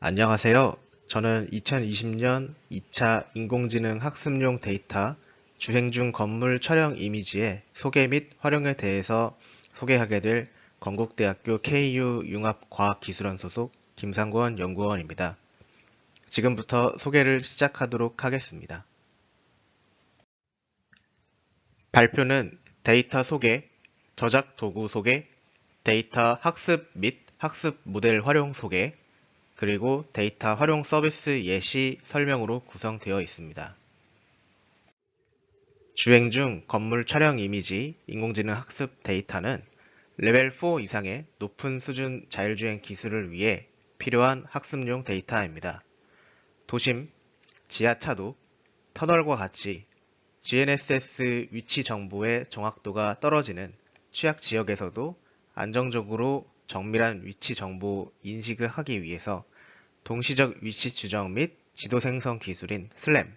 안녕하세요. 저는 2020년 2차 인공지능 학습용 데이터 주행 중 건물 촬영 이미지의 소개 및 활용에 대해서 소개하게 될 건국대학교 KU 융합과학기술원 소속 김상권 연구원입니다. 지금부터 소개를 시작하도록 하겠습니다. 발표는 데이터 소개, 저작 도구 소개, 데이터 학습 및 학습 모델 활용 소개, 그리고 데이터 활용 서비스 예시 설명으로 구성되어 있습니다. 주행 중 건물 촬영 이미지 인공지능 학습 데이터는 레벨 4 이상의 높은 수준 자율주행 기술을 위해 필요한 학습용 데이터입니다. 도심, 지하차도, 터널과 같이 GNSS 위치 정보의 정확도가 떨어지는 취약 지역에서도 안정적으로 정밀한 위치 정보 인식을 하기 위해서 동시적 위치 추정 및 지도 생성 기술인 SLAM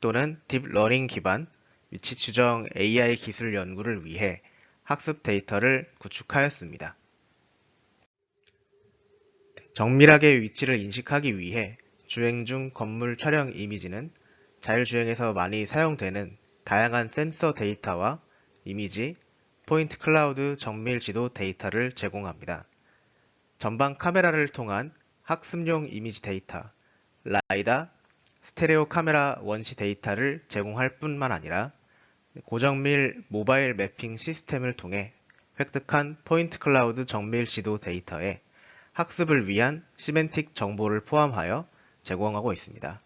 또는 딥러닝 기반 위치 추정 AI 기술 연구를 위해 학습 데이터를 구축하였습니다. 정밀하게 위치를 인식하기 위해 주행 중 건물 촬영 이미지는 자율주행에서 많이 사용되는 다양한 센서 데이터와 이미지, 포인트 클라우드 정밀 지도 데이터를 제공합니다. 전방 카메라를 통한 학습용 이미지 데이터, 라이다, 스테레오 카메라 원시 데이터를 제공할 뿐만 아니라 고정밀 모바일 매핑 시스템을 통해 획득한 포인트 클라우드 정밀 지도 데이터에 학습을 위한 시멘틱 정보를 포함하여 제공하고 있습니다.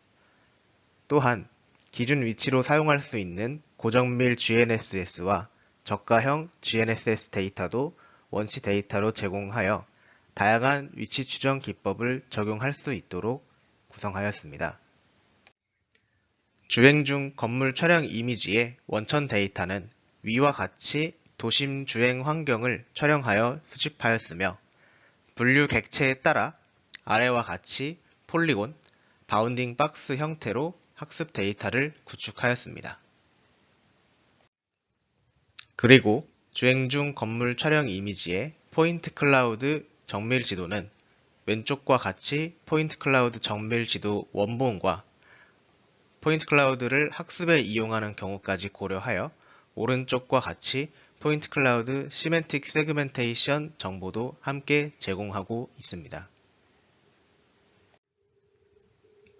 또한 기준 위치로 사용할 수 있는 고정밀 GNSS와 저가형 GNSS 데이터도 원시 데이터로 제공하여 다양한 위치 추정 기법을 적용할 수 있도록 구성하였습니다. 주행 중 건물 촬영 이미지의 원천 데이터는 위와 같이 도심 주행 환경을 촬영하여 수집하였으며 분류 객체에 따라 아래와 같이 폴리곤, 바운딩 박스 형태로 학습 데이터를 구축하였습니다. 그리고 주행 중 건물 촬영 이미지의 포인트 클라우드 정밀 지도는 왼쪽과 같이 포인트 클라우드 정밀 지도 원본과 포인트 클라우드를 학습에 이용하는 경우까지 고려하여 오른쪽과 같이 포인트 클라우드 시멘틱 세그멘테이션 정보도 함께 제공하고 있습니다.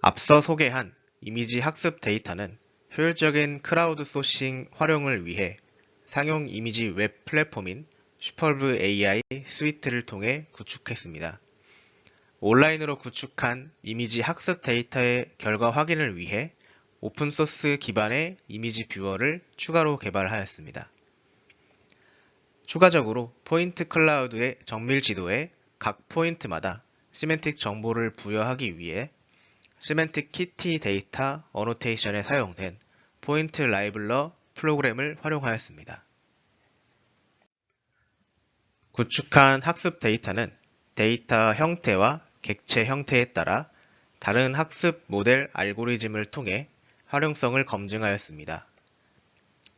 앞서 소개한 이미지 학습 데이터는 효율적인 크라우드 소싱 활용을 위해 상용 이미지 웹 플랫폼인 슈퍼브 AI 스위트를 통해 구축했습니다. 온라인으로 구축한 이미지 학습 데이터의 결과 확인을 위해 오픈소스 기반의 이미지 뷰어를 추가로 개발하였습니다. 추가적으로 포인트 클라우드의 정밀 지도에 각 포인트마다 시멘틱 정보를 부여하기 위해 시멘틱 키티 데이터 어노테이션에 사용된 포인트 라이블러 프로그램을 활용하였습니다. 구축한 학습 데이터는 데이터 형태와 객체 형태에 따라 다른 학습 모델 알고리즘을 통해 활용성을 검증하였습니다.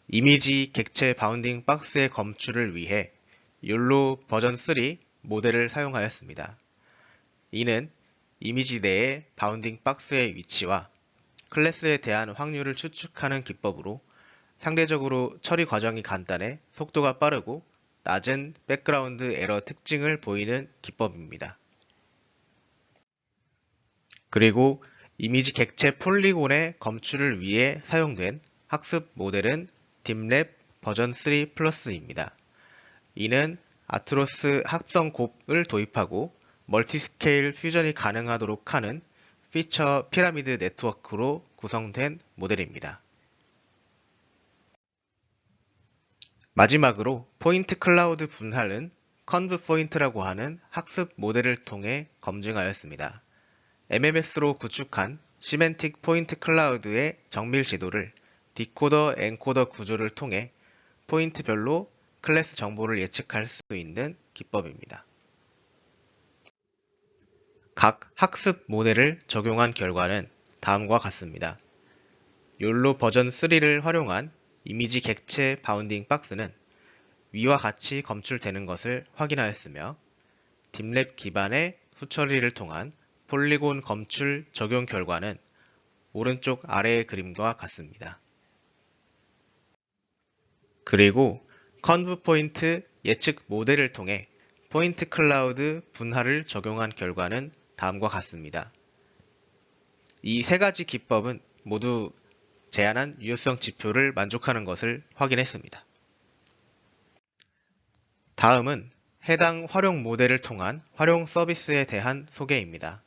이미지 객체 바운딩 박스의 검출을 위해 욜로 버전 3 모델을 사용하였습니다. 이는 이미지 내의 바운딩 박스의 위치와 클래스에 대한 확률을 추측하는 기법으로 상대적으로 처리 과정이 간단해 속도가 빠르고 낮은 백그라운드 에러 특징을 보이는 기법입니다. 그리고 이미지 객체 폴리곤의 검출을 위해 사용된 학습 모델은 딥랩 버전 3 플러스입니다. 이는 아트로스 합성 곱을 도입하고 멀티스케일 퓨전이 가능하도록 하는 피처 피라미드 네트워크로 구성된 모델입니다. 마지막으로 포인트 클라우드 분할은 컨브 포인트라고 하는 학습 모델을 통해 검증하였습니다. MMS로 구축한 시멘틱 포인트 클라우드의 정밀 지도를 디코더 엔코더 구조를 통해 포인트별로 클래스 정보를 예측할 수 있는 기법입니다. 각 학습 모델을 적용한 결과는 다음과 같습니다. 욜로 버전 3를 활용한 이미지 객체 바운딩 박스는 위와 같이 검출되는 것을 확인하였으며 딥랩 기반의 후처리를 통한 폴리곤 검출 적용 결과는 오른쪽 아래의 그림과 같습니다. 그리고 컨브 포인트 예측 모델을 통해 포인트 클라우드 분할을 적용한 결과는 다음과 같습니다. 이 세 가지 기법은 모두 제안한 유효성 지표를 만족하는 것을 확인했습니다. 다음은 해당 활용 모델을 통한 활용 서비스에 대한 소개입니다.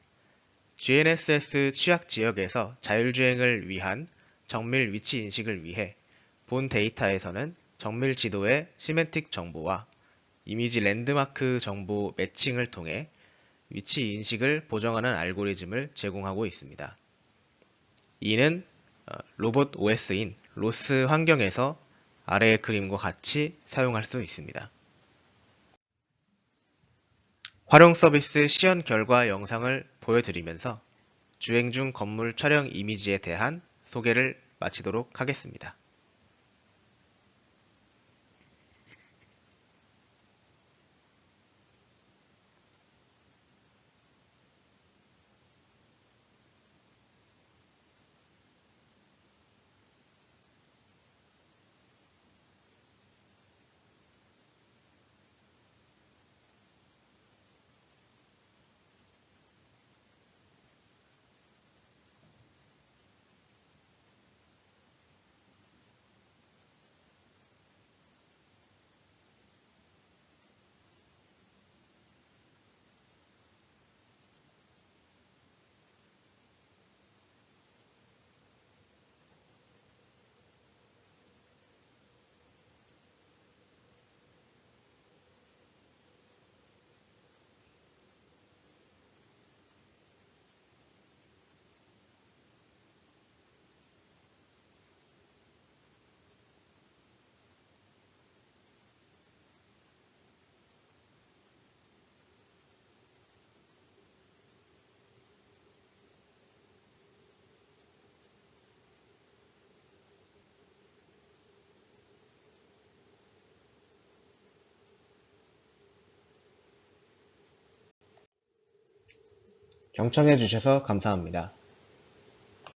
GNSS 취약 지역에서 자율주행을 위한 정밀 위치 인식을 위해 본 데이터에서는 정밀 지도의 시멘틱 정보와 이미지 랜드마크 정보 매칭을 통해 위치 인식을 보정하는 알고리즘을 제공하고 있습니다. 이는 어, 로봇 OS인 로스 환경에서 아래의 그림과 같이 사용할 수 있습니다. 활용 서비스 시연 결과 영상을 보여드리면서 주행 중 건물 촬영 이미지에 대한 소개를 마치도록 하겠습니다. 경청해 주셔서 감사합니다.